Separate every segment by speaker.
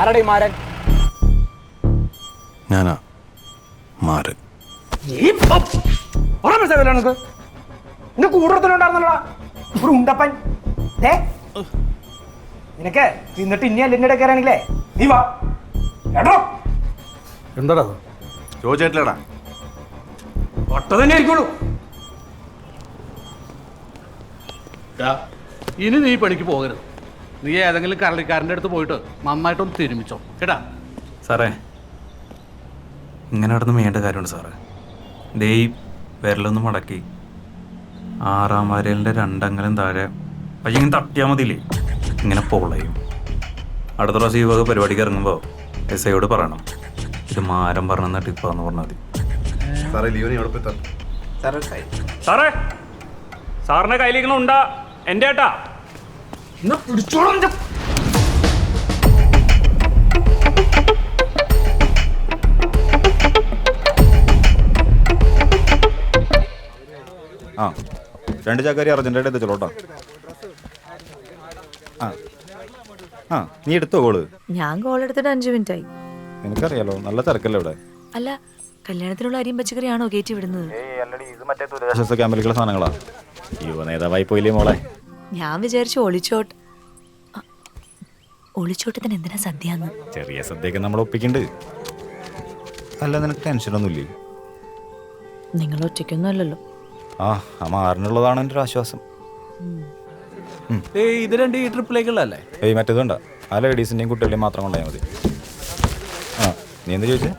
Speaker 1: ആരടെ മാരൻ.
Speaker 2: ഞാനാ മാരൻ
Speaker 1: മനസ്സിലാവില്ല നിനക്ക് നിന്റെ കൂടത്തിലുണ്ടായിരുന്നല്ലോ ഒരു ഉണ്ടപ്പൻ. ഏ നിനക്ക് തിന്നിട്ട് ഇനി അല്ലെ കയറാണെങ്കിലേ നീ വാ.
Speaker 3: എന്താടാ
Speaker 2: ചോദിച്ചിട്ടില്ലടാ.
Speaker 1: ഒട്ട തന്നെ ആയിരിക്കുള്ളൂ.
Speaker 3: ഇനി നീ പണിക്ക് പോകരുത്. നീ ഏതെങ്കിലും കരളിക്കാരന്റെ അടുത്ത് പോയിട്ട് നന്നായിട്ടൊന്ന് തിരുമിച്ചോ. കേട്ടാ
Speaker 4: സാറേ ഇങ്ങനെ നടന്ന് വേണ്ട കാര്യമുണ്ട് സാറേ. ദേ ഈ വിരലൊന്ന് മടക്കി. ആറാം വരലിന്റെ രണ്ടങ്ങലും താഴെ പക്ഷേ ഇങ്ങനെ തട്ടിയാൽ മതിയില്ലേ? ഇങ്ങനെ പോളയും. അടുത്ത പ്രാവശ്യം ഈ വക പരിപാടിക്ക് ഇറങ്ങുമ്പോൾ എസ് ഐയോട് പറയണം. ഇത് മാരം പറഞ്ഞ ടിപ്പാന്ന് പറഞ്ഞാൽ മതി.
Speaker 2: സാറേ ലീവിന് എവിടെ
Speaker 5: സാറേ സാറിന്റെ കയ്യിലിരിക്കണ ഉണ്ടാ. എന്റെ ഏട്ടാ.
Speaker 1: ഇന്ന് പിടിച്ചോളം
Speaker 6: ആ രണ്ട് ചാക്കാരി അർജന്റായിട്ട് എത്തിച്ചോളൂ കേട്ടോ. ആ. ആ നീ എടുത്തോ കോൾ
Speaker 7: ഞാൻ കോൾ എടുത്തിട്ട് അഞ്ചു മിനിറ്റ് ആയി.
Speaker 6: എനിക്കറിയാലോ നല്ല തിരക്കല്ലേ ഇവിടെ?
Speaker 7: അല്ല കല്യാണത്തിനുള്ള അരിയും പച്ചക്കറിയാണോ കയറ്റി വിടുന്നത്?
Speaker 6: ദുരിതാശ്വാസ ക്യാമ്പിലേക്കുള്ള സാധനങ്ങളാ. യുവ നേതാവായി പോയില്ലേ മോളെ.
Speaker 7: ഞാൻ വിചാരിച്ചു ഒളിച്ചോട്ട്. ഒളിച്ചോട്ടത്തിന് എന്തിനാ സദ്യന്ന്
Speaker 6: ചെറിയ സദ്യയൊക്കെ നമ്മൾ ഒപ്പിക്കണ്ട് അല്ല നിനക്ക് ടെൻഷനൊന്നുമില്ലേ?
Speaker 7: നിങ്ങൾ ഒറ്റയ്ക്കൊന്നും അല്ലല്ലോ.
Speaker 6: ആ ആ മാറിനുള്ളതാണ് എന്റെ ഒരു ആശ്വാസം.
Speaker 8: ഏയ് ഇത് രണ്ട് ഈ ട്രിപ്പിലേക്കുള്ളതല്ലേ?
Speaker 6: ഏയ് മറ്റേതുണ്ട ആ ലേഡീസിന്റെയും കുട്ടികളുടെയും മാത്രം കൊണ്ടായാൽ മതി. ആ നീ എന്ത് ചോദിച്ചേ?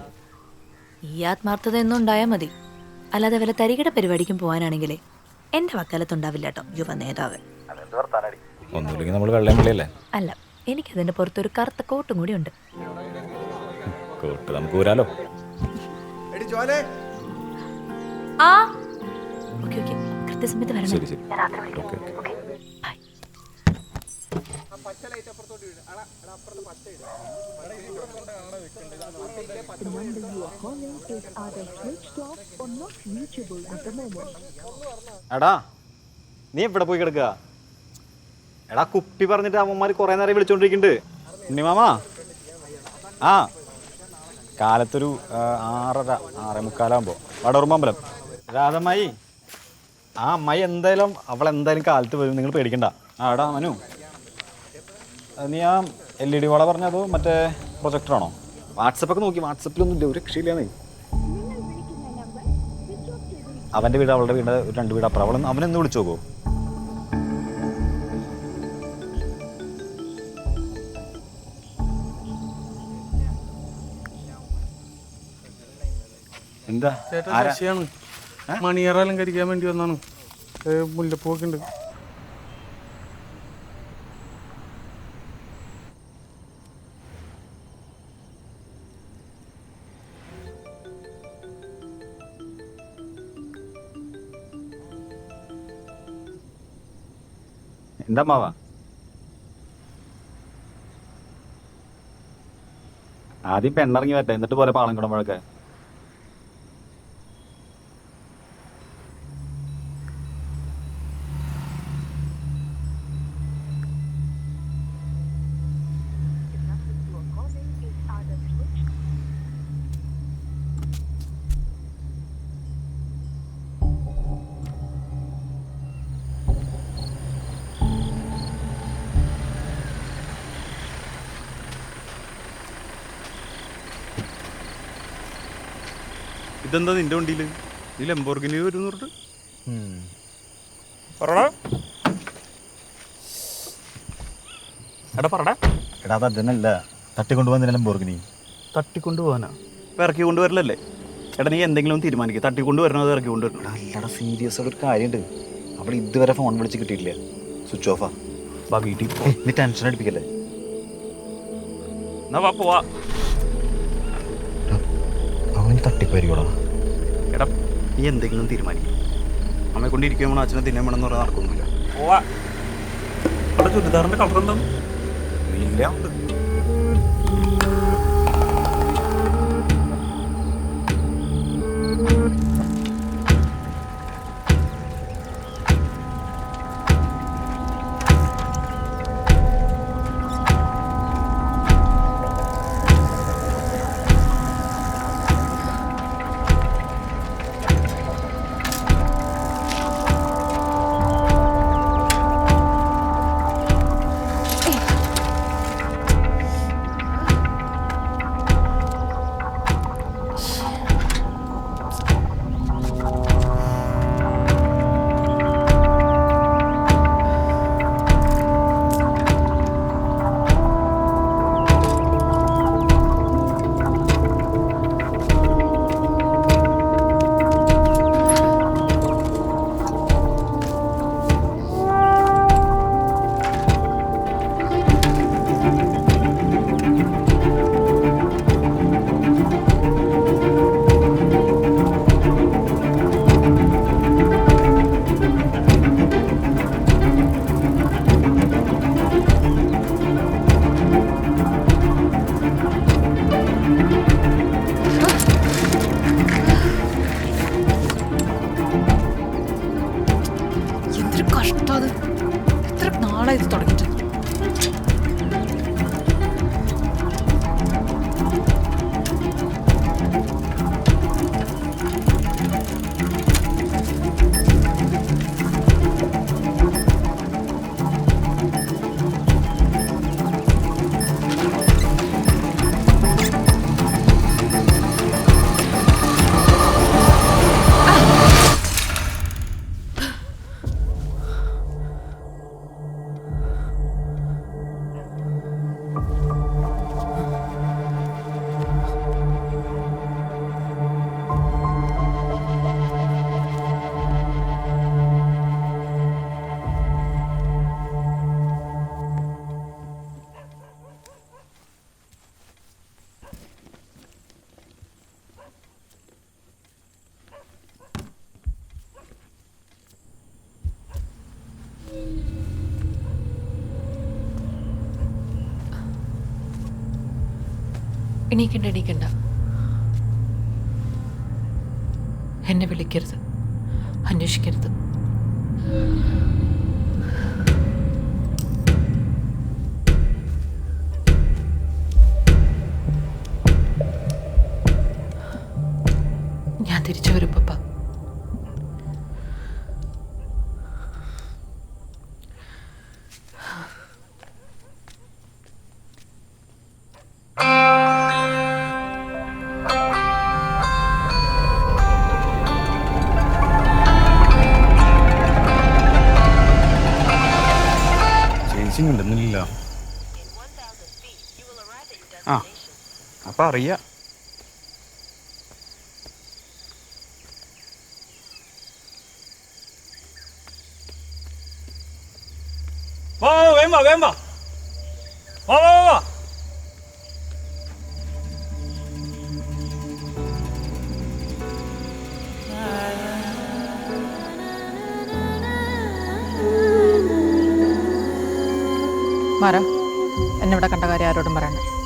Speaker 7: ഈ ആത്മാർത്ഥത എന്നും ഉണ്ടായാൽ മതി. അല്ലാതെ വല്ല തരികിട പരിപാടിക്കും പോകാനാണെങ്കിലേ എന്റെ വക്കാലത്തുണ്ടാവില്ല കേട്ടോ യുവ നേതാവ്.
Speaker 6: ഒന്നുമില്ലെങ്കിൽ നമ്മൾ വെള്ളം വിളിയല്ലേ?
Speaker 7: അല്ല എനിക്കതിന്റെ പുറത്തൊരു കറുത്ത കോട്ടും കൂടി ഉണ്ട്.
Speaker 6: കോട്ട് നമുക്ക് ഊരാലോ?
Speaker 7: ആ. Okay okay. കൃത്യസമയത്ത് വരണം.
Speaker 6: ശരി ശരി. Okay okay.
Speaker 7: ബൈ.
Speaker 6: എടാ നീ എവിടെ പോയി കിടക്കുക? എടാ കുപ്പി പറഞ്ഞിട്ട് അമ്മമാര് കുറെ നേരം വിളിച്ചോണ്ടിരിക്കുന്നുണ്ട് ഉണ്ണിമാമാ ആ. കാലത്തൊരു ആറര ആറേ മുക്കാലാകുമ്പോ വടോർമ്പലം രാധമ്മായി ആ അമ്മായി എന്തായാലും അവൾ എന്തായാലും കാലത്ത് വരും. നിങ്ങൾ പേടിക്കണ്ട. ആ എടാ മനു. നീ ആ എൽ ഇ ഡി വള പറഞ്ഞതോ മറ്റേ പ്രൊജക്ടറാണോ വാട്സപ്പൊക്കെ നോക്കി. വാട്സപ്പിലൊന്നും ഇല്ല. ഒരു രക്ഷയില്ലാന്നേ. അവന്റെ വീട് അവളുടെ വീട് രണ്ട് വീട് അപ്പുറം. അവളൊന്ന് അവനെന്ന് വിളിച്ചു നോക്കോ. എന്താ?
Speaker 3: ചേട്ടാ? ശശിയാണ്. മണിയറ അലങ്കരിക്കാൻ വേണ്ടി വന്നാണ്. മുല്ലപ്പൂവൊക്കെ ഉണ്ട്.
Speaker 6: എന്താ മാവാ? ആദ്യം പെണ്ണിറങ്ങി വരട്ടെ എന്നിട്ട് പോലെ പാളം കുടമ്പഴൊക്കെ ഇതെന്താ നിന്റെ വണ്ടിയിൽ നീ ലംബോർഗിനി വരും പറഞ്ഞിട്ട്
Speaker 5: പറടാ. എടാ പറടാ.
Speaker 6: എടാ അത് അതിനല്ല തട്ടിക്കൊണ്ടുപോകുന്ന ലംബോർഗിനി
Speaker 3: തട്ടിക്കൊണ്ടു പോകാനാ
Speaker 6: ഇറക്കി കൊണ്ടുവരലല്ലേ എടാ നീ എന്തെങ്കിലും തീരുമാനിക്കുക തട്ടിക്കൊണ്ട് വരണോ അത് ഇറക്കി കൊണ്ടുവരണം അല്ലടാ സീരിയസ് ഒരു കാര്യമുണ്ട് അവിടെ ഇതുവരെ ഫോൺ വിളിച്ച് കിട്ടിയിട്ടില്ല. സ്വിച്ച് ഓഫാ വാ വീട്ടിൽ പോ. നീ ടെൻഷൻ അടിപ്പിക്കല്ലേ?
Speaker 5: എന്നാ വാ പോവാ.
Speaker 6: അവൻ തട്ടിപ്പരിക്കോടാ
Speaker 5: എടാ
Speaker 6: നീ എന്തെങ്കിലും തീരുമാനിക്കും. അമ്മയെ കൊണ്ടിരിക്കുമ്പോൾ അച്ഛനെ തിന്നാൻ വേണമെന്ന് പറഞ്ഞാൽ നടക്കൊന്നുമില്ല.
Speaker 5: ചുരിദാറിന്റെ കളർ എന്താണ്?
Speaker 6: നീല എന്തൊരു കഷ്ടം അത്.
Speaker 8: എത്ര നാളായി തുടങ്ങിയിട്ടുണ്ട് എണീക്കണ്ട എണീക്കണ്ട എന്നെ വിളിക്കരുത്. അന്വേഷിക്കരുത്. ഞാൻ തിരിച്ചു വരും
Speaker 6: അപ്പൊ അറിയാം.
Speaker 5: വാ വാ, വാ വാ വാ വാ. വാ, വാ
Speaker 8: മാറ. എന്നെ ഇവിടെ കണ്ട കാര്യം ആരോടും പറയണ്ട.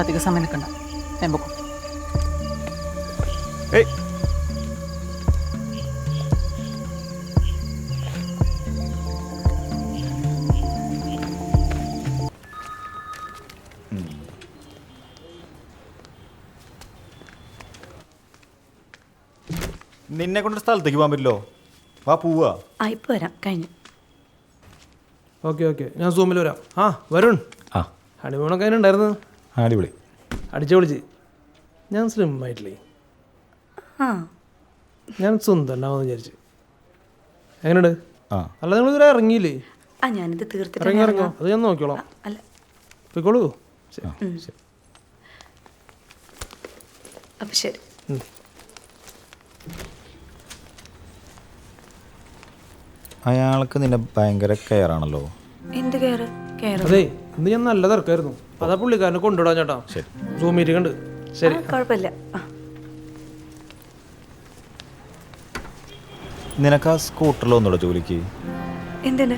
Speaker 8: ഇവിടെ അധിക സമയം നിൽക്കണ്ട. ഞാൻ പൊക്കും.
Speaker 6: ഏയ്. നിന്നെ കൊണ്ട് സ്ഥലത്തേക്ക് പോകാൻ പറ്റില്ലോ? വാ പോവാ.
Speaker 7: ആ വരാം. കഴിഞ്ഞു.
Speaker 1: Okay okay. ഞാൻ സൂമിൽ വരാം. ആ വരുൺ.
Speaker 6: ആ.
Speaker 1: ഹണിമൂണൊക്കെ അതിന് ഉണ്ടായിരുന്നു
Speaker 6: അടിപൊളി.
Speaker 1: അടിച്ചു പൊളിച്ച് ഞാൻ സ്ലിം ആയിട്ടില്ലേ
Speaker 7: ആ.
Speaker 1: ഞാൻ സ്വന്തം ഉണ്ടാവുമെന്ന് വിചാരിച്ചു. എങ്ങനെയുണ്ട്?
Speaker 6: ആ.
Speaker 1: അല്ല നിങ്ങൾ ഇതുവരെ ഇറങ്ങിയില്ലേ?
Speaker 7: ആ ഞാനിത് തീർത്തിട്ട്
Speaker 1: ഇറങ്ങി ഇറങ്ങോ. അത് ഞാൻ നോക്കിക്കോളാം.
Speaker 7: അല്ല.
Speaker 1: പോയിക്കോളൂ. ശരി.
Speaker 6: ശരി.
Speaker 7: അപ്പൊ ശരി.
Speaker 6: അയാൾക്ക് നിന്നെ ഭയങ്കര കെയർ ആണല്ലോ
Speaker 7: എന്ത് കെയർ കെയർ
Speaker 1: അതെ ഇന്ന് ഞാൻ നല്ല തിരക്കായിരുന്നു. അതാ പുള്ളിക്കാരനെ കൊണ്ടുവിടാൻ ചേട്ടാ.
Speaker 6: ശരി.
Speaker 1: സൂം മീറ്റിംഗ് ഉണ്ട്. ശരി.
Speaker 7: കുഴപ്പമില്ല.
Speaker 6: നിനക്ക് ആ സ്കൂട്ടറിൽ ഒന്നുകൂടെ ജോലിക്ക്?
Speaker 7: എന്തിന്?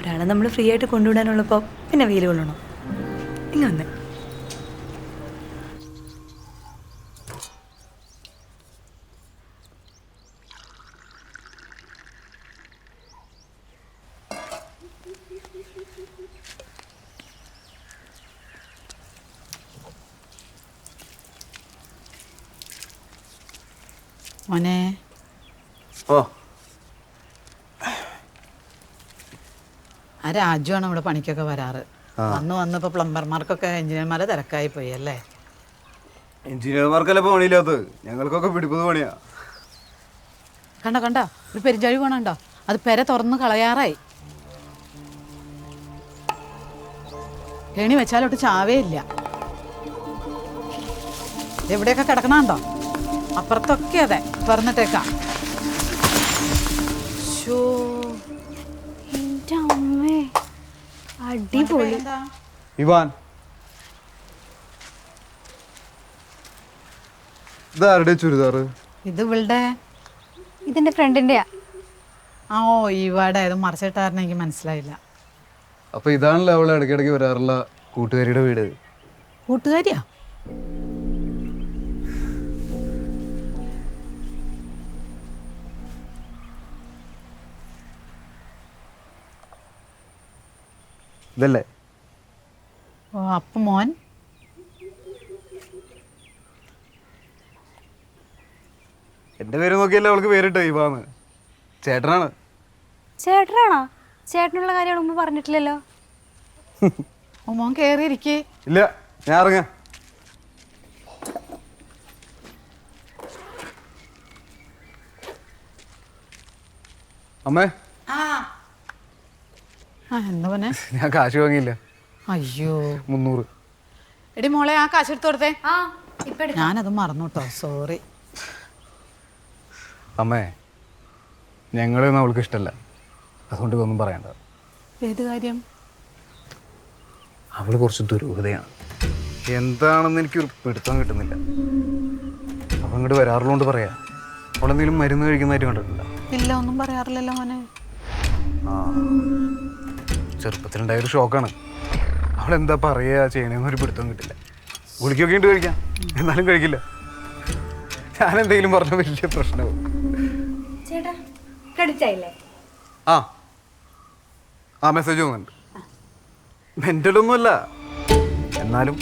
Speaker 7: ഒരാളെ നമ്മൾ ഫ്രീ ആയിട്ട് കൊണ്ടുവിടാനുള്ളപ്പോൾ പിന്നെ വെയിൽ കൊള്ളണോ? ഇങ്ങ
Speaker 8: മോനെ.
Speaker 2: ഓ.
Speaker 8: ആ രാജുവാണ് ഇവിടെ പണിക്കൊക്കെ വരാറ്. വന്ന് വന്നപ്പോ പ്ലംബർമാർക്കൊക്കെ എഞ്ചിനീയർമാരെ തിരക്കായി പോയി അല്ലേ?
Speaker 2: എഞ്ചിനീയർമാർക്കല്ലേ പണിയില്ലാത്തത്? ഞങ്ങൾക്കൊക്കെ പിടിപ്പത് പണിയാ.
Speaker 8: കണ്ടോ കണ്ടോ? ഒരു പെരിഞ്ചാഴി പോണുണ്ടോ? അത് പെര തുറന്ന് കളയാറായി. കെണി വെച്ചാലോട്ട് ചാവേ ഇല്ല എവിടെയൊക്കെ കിടക്കണുണ്ടോ അപ്പുറത്തൊക്കെ അതെ. തുറന്നിട്ടേക്കാം. ശോ.
Speaker 9: എന്റെ അമ്മേ അടിപൊളി?
Speaker 2: ഇവാൻ. ഇതാരുടെ ചുരിദാർ?
Speaker 8: ഇത് ഇവളുടെ?
Speaker 9: ഇതിന്റെ ഫ്രണ്ടിന്റെയാ
Speaker 8: ആ ഓ ഇവാടെ. ഇത് മറിച്ചിട്ടായിരുന്നു എനിക്ക് മനസ്സിലായില്ല.
Speaker 10: അപ്പൊ ഇതാണല്ലോ അവളെ ഇടയ്ക്കിടയ്ക്ക് വരാറുള്ള കൂട്ടുകാരിയുടെ വീട്.
Speaker 8: കൂട്ടുകാരിയാ?
Speaker 10: ഇതല്ലേ?
Speaker 8: ഓ അപ്പൊ മോൻ.
Speaker 10: എന്റെ പേര് നോക്കിയല്ലേ അവൾക്ക് പേരിട്ടോ ഇവാന്ന്. ചേട്ടനാണ്.
Speaker 9: ചേട്ടനാണോ? ചേട്ടനുള്ള കാര്യം ഉമ്മ മുമ്പ് പറഞ്ഞിട്ടില്ലല്ലോ.
Speaker 8: ഓ മോൻ കേറിയിരിക്കേ.
Speaker 10: ഇല്ല ഞാൻ ഇറങ്ങാ. അമ്മേ.
Speaker 8: ആ.
Speaker 10: ഞാൻ കാശ് വാങ്ങിയില്ല.
Speaker 8: അയ്യോ.
Speaker 10: മുന്നൂറ്.
Speaker 8: എടി മോളെ ആ കാശ് എടുത്ത് കൊടുത്തേ.
Speaker 9: ആ ഇപ്പൊ എടുക്കാം.
Speaker 8: ഞാനത് മറന്നു കേട്ടോ സോറി.
Speaker 10: അമ്മേ ഞങ്ങളൊന്നും അവൾക്ക് ഇഷ്ടമല്ല അതുകൊണ്ട് ഇതൊന്നും പറയണ്ട.
Speaker 8: ഏത് കാര്യം?
Speaker 10: അവൾ കുറച്ച് ദുരൂഹതയാണ്. എന്താണെന്ന് എനിക്കൊരു പിടുത്തം കിട്ടുന്നില്ല. അവൾ ഇങ്ങോട്ട് വരാറുള്ളതുകൊണ്ട് പറയാ. അവളെന്തെങ്കിലും മരുന്ന് കഴിക്കുന്നതായിട്ട് കണ്ടിട്ടില്ല.
Speaker 8: ഇല്ല ഒന്നും പറയാറില്ലല്ലോ മോനെ.
Speaker 10: ചെറുപ്പത്തിലുണ്ടായ ഒരു ഷോക്കാണ് അവൾ എന്താ പറയുക ചെയ്യണേന്ന് ഒരു പിടുത്തം കിട്ടില്ല. ഗുളിക്കൊക്കെ ഉണ്ട് കഴിക്കാം. എന്നാലും കഴിക്കില്ല. ഞാൻ എന്തെങ്കിലും പറഞ്ഞ വലിയ പ്രശ്നവും ആ. ആ മെസ്സേജ് വന്നിട്ടുണ്ട്. മെന്റലൊന്നുമല്ല എന്നാലും